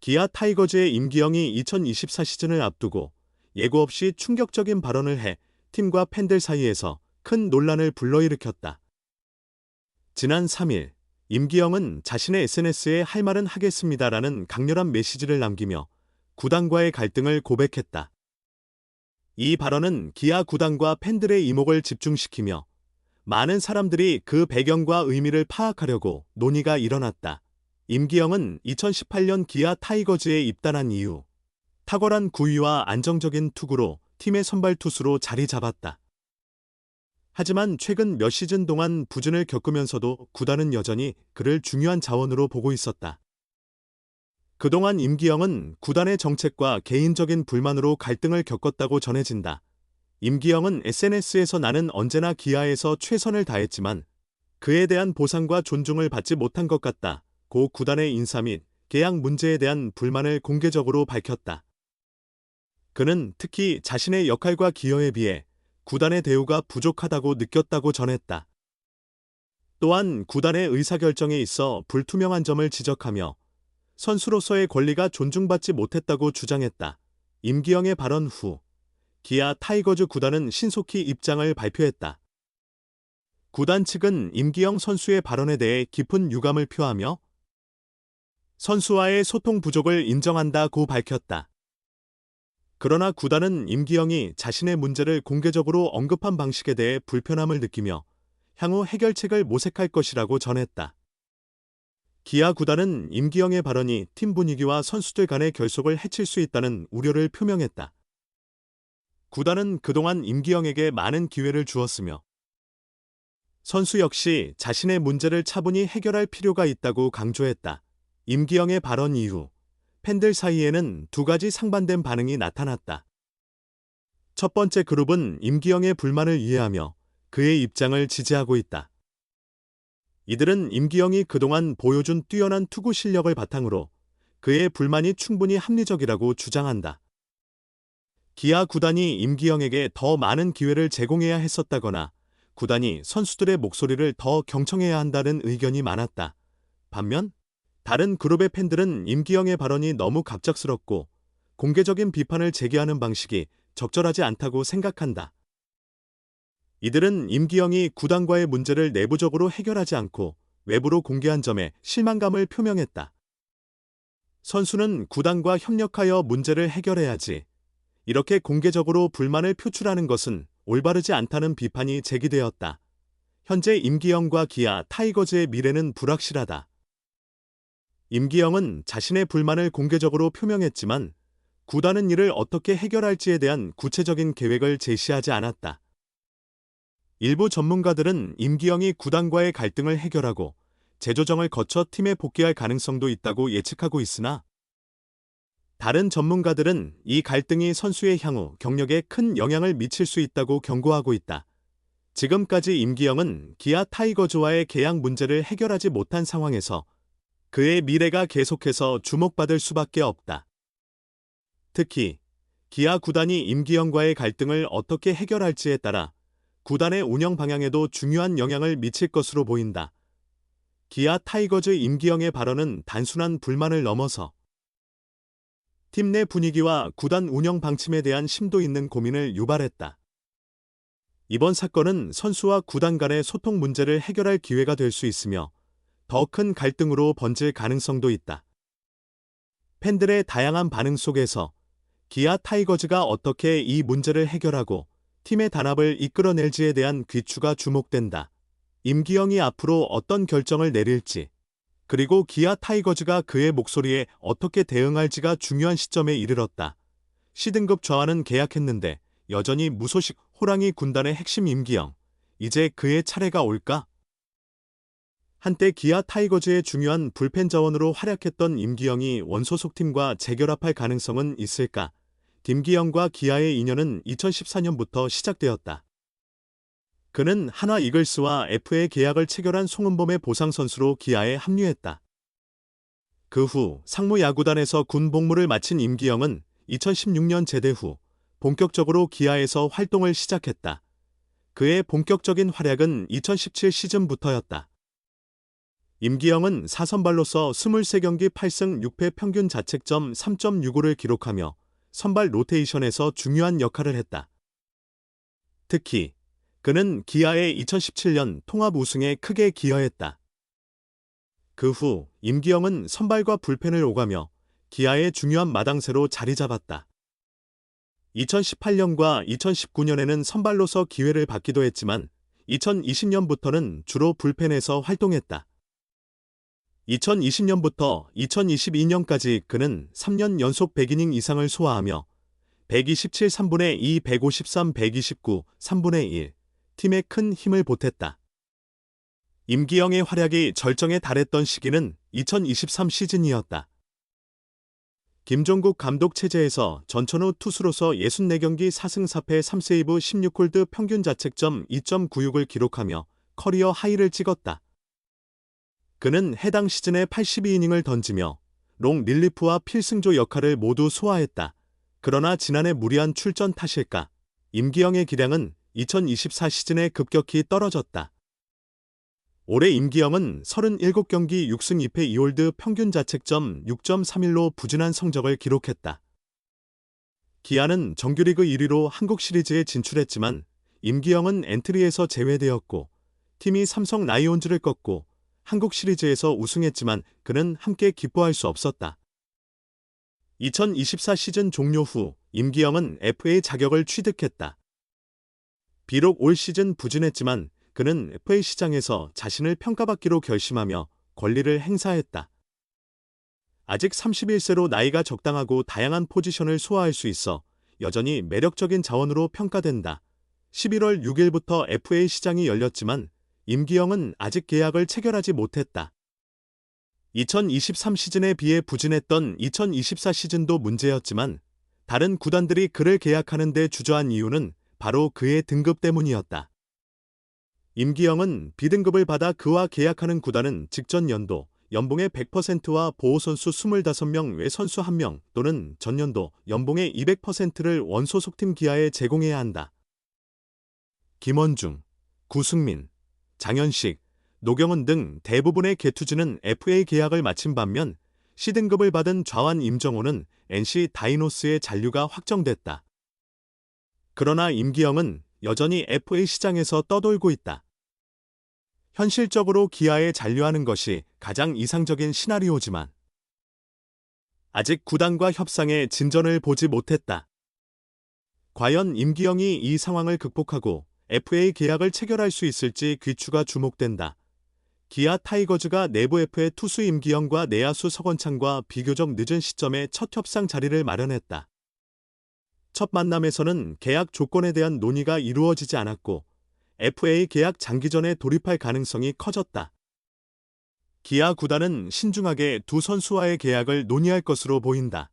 기아 타이거즈의 임기영이 2024 시즌을 앞두고 예고 없이 충격적인 발언을 해 팀과 팬들 사이에서 큰 논란을 불러일으켰다. 지난 3일 임기영은 자신의 SNS에 할 말은 하겠습니다라는 강렬한 메시지를 남기며 구단과의 갈등을 고백했다. 이 발언은 기아 구단과 팬들의 이목을 집중시키며 많은 사람들이 그 배경과 의미를 파악하려고 논의가 일어났다. 임기영은 2018년 기아 타이거즈에 입단한 이후 탁월한 구위와 안정적인 투구로 팀의 선발 투수로 자리 잡았다. 하지만 최근 몇 시즌 동안 부진을 겪으면서도 구단은 여전히 그를 중요한 자원으로 보고 있었다. 그동안 임기영은 구단의 정책과 개인적인 불만으로 갈등을 겪었다고 전해진다. 임기영은 SNS에서 나는 언제나 기아에서 최선을 다했지만 그에 대한 보상과 존중을 받지 못한 것 같다. 고 구단의 인사 및 계약 문제에 대한 불만을 공개적으로 밝혔다. 그는 특히 자신의 역할과 기여에 비해 구단의 대우가 부족하다고 느꼈다고 전했다. 또한 구단의 의사결정에 있어 불투명한 점을 지적하며 선수로서의 권리가 존중받지 못했다고 주장했다. 임기영의 발언 후 기아 타이거즈 구단은 신속히 입장을 발표했다. 구단 측은 임기영 선수의 발언에 대해 깊은 유감을 표하며 선수와의 소통 부족을 인정한다고 밝혔다. 그러나 구단은 임기영이 자신의 문제를 공개적으로 언급한 방식에 대해 불편함을 느끼며 향후 해결책을 모색할 것이라고 전했다. 기아 구단은 임기영의 발언이 팀 분위기와 선수들 간의 결속을 해칠 수 있다는 우려를 표명했다. 구단은 그동안 임기영에게 많은 기회를 주었으며 선수 역시 자신의 문제를 차분히 해결할 필요가 있다고 강조했다. 임기영의 발언 이후 팬들 사이에는 두 가지 상반된 반응이 나타났다. 첫 번째 그룹은 임기영의 불만을 이해하며 그의 입장을 지지하고 있다. 이들은 임기영이 그동안 보여준 뛰어난 투구 실력을 바탕으로 그의 불만이 충분히 합리적이라고 주장한다. 기아 구단이 임기영에게 더 많은 기회를 제공해야 했었다거나 구단이 선수들의 목소리를 더 경청해야 한다는 의견이 많았다. 반면 다른 그룹의 팬들은 임기영의 발언이 너무 갑작스럽고 공개적인 비판을 제기하는 방식이 적절하지 않다고 생각한다. 이들은 임기영이 구단과의 문제를 내부적으로 해결하지 않고 외부로 공개한 점에 실망감을 표명했다. 선수는 구단과 협력하여 문제를 해결해야지. 이렇게 공개적으로 불만을 표출하는 것은 올바르지 않다는 비판이 제기되었다. 현재 임기영과 기아 타이거즈의 미래는 불확실하다. 임기영은 자신의 불만을 공개적으로 표명했지만 구단은 이를 어떻게 해결할지에 대한 구체적인 계획을 제시하지 않았다. 일부 전문가들은 임기영이 구단과의 갈등을 해결하고 재조정을 거쳐 팀에 복귀할 가능성도 있다고 예측하고 있으나 다른 전문가들은 이 갈등이 선수의 향후 경력에 큰 영향을 미칠 수 있다고 경고하고 있다. 지금까지 임기영은 기아 타이거즈와의 계약 문제를 해결하지 못한 상황에서 그의 미래가 계속해서 주목받을 수밖에 없다. 특히 기아 구단이 임기영과의 갈등을 어떻게 해결할지에 따라 구단의 운영 방향에도 중요한 영향을 미칠 것으로 보인다. 기아 타이거즈 임기영의 발언은 단순한 불만을 넘어서 팀 내 분위기와 구단 운영 방침에 대한 심도 있는 고민을 유발했다. 이번 사건은 선수와 구단 간의 소통 문제를 해결할 기회가 될 수 있으며 더 큰 갈등으로 번질 가능성도 있다. 팬들의 다양한 반응 속에서 기아 타이거즈가 어떻게 이 문제를 해결하고 팀의 단합을 이끌어낼지에 대한 귀추가 주목된다. 임기영이 앞으로 어떤 결정을 내릴지, 그리고 기아 타이거즈가 그의 목소리에 어떻게 대응할지가 중요한 시점에 이르렀다. C등급 좌완은 계약했는데 여전히 무소식 호랑이 군단의 핵심 임기영. 이제 그의 차례가 올까? 한때 기아 타이거즈의 중요한 불펜 자원으로 활약했던 임기영이 원소속 팀과 재결합할 가능성은 있을까? 김기영과 기아의 인연은 2014년부터 시작되었다. 그는 한화 이글스와 FA 계약을 체결한 송은범의 보상 선수로 기아에 합류했다. 그 후 상무 야구단에서 군 복무를 마친 임기영은 2016년 제대 후 본격적으로 기아에서 활동을 시작했다. 그의 본격적인 활약은 2017 시즌부터였다. 임기영은 4선발로서 23경기 8승 6패 평균 자책점 3.65를 기록하며 선발 로테이션에서 중요한 역할을 했다. 특히 그는 기아의 2017년 통합 우승에 크게 기여했다. 그 후 임기영은 선발과 불펜을 오가며 기아의 중요한 마당새로 자리 잡았다. 2018년과 2019년에는 선발로서 기회를 받기도 했지만 2020년부터는 주로 불펜에서 활동했다. 2020년부터 2022년까지 그는 3년 연속 100이닝 이상을 소화하며 127 3분의 2, 153, 129, 3분의 1 팀에 큰 힘을 보탰다. 임기영의 활약이 절정에 달했던 시기는 2023 시즌이었다. 김종국 감독 체제에서 전천 후 투수로서 64경기 4승 4패 3세이브 16홀드 평균 자책점 2.96을 기록하며 커리어 하이를 찍었다. 그는 해당 시즌에 82이닝을 던지며 롱 릴리프와 필승조 역할을 모두 소화했다. 그러나 지난해 무리한 출전 탓일까? 임기영의 기량은 2024 시즌에 급격히 떨어졌다. 올해 임기영은 37경기 6승 2패 2홀드 평균 자책점 6.31로 부진한 성적을 기록했다. 기아는 정규리그 1위로 한국 시리즈에 진출했지만 임기영은 엔트리에서 제외되었고 팀이 삼성 라이온즈를 꺾고 한국 시리즈에서 우승했지만 그는 함께 기뻐할 수 없었다. 2024 시즌 종료 후 임기영은 FA 자격을 취득했다. 비록 올 시즌 부진했지만 그는 FA 시장에서 자신을 평가받기로 결심하며 권리를 행사했다. 아직 31세로 나이가 적당하고 다양한 포지션을 소화할 수 있어 여전히 매력적인 자원으로 평가된다. 11월 6일부터 FA 시장이 열렸지만 임기영은 아직 계약을 체결하지 못했다. 2023 시즌에 비해 부진했던 2024 시즌도 문제였지만 다른 구단들이 그를 계약하는 데 주저한 이유는 바로 그의 등급 때문이었다. 임기영은 B등급을 받아 그와 계약하는 구단은 직전 연도 연봉의 100%와 보호선수 25명 외 선수 1명 또는 전년도 연봉의 200%를 원소속팀 기아에 제공해야 한다. 김원중, 구승민, 장현식, 노경은 등 대부분의 개투지는 FA 계약을 마친 반면 C등급을 받은 좌완 임정호는 NC 다이노스의 잔류가 확정됐다. 그러나 임기영은 여전히 FA 시장에서 떠돌고 있다. 현실적으로 기아에 잔류하는 것이 가장 이상적인 시나리오지만 아직 구단과 협상에 진전을 보지 못했다. 과연 임기영이 이 상황을 극복하고 FA 계약을 체결할 수 있을지 귀추가 주목된다. 기아 타이거즈가 내부 F의 투수 임기영과 내야수 서건창과 비교적 늦은 시점에 첫 협상 자리를 마련했다. 첫 만남에서는 계약 조건에 대한 논의가 이루어지지 않았고 FA 계약 장기전에 돌입할 가능성이 커졌다. 기아 구단은 신중하게 두 선수와의 계약을 논의할 것으로 보인다.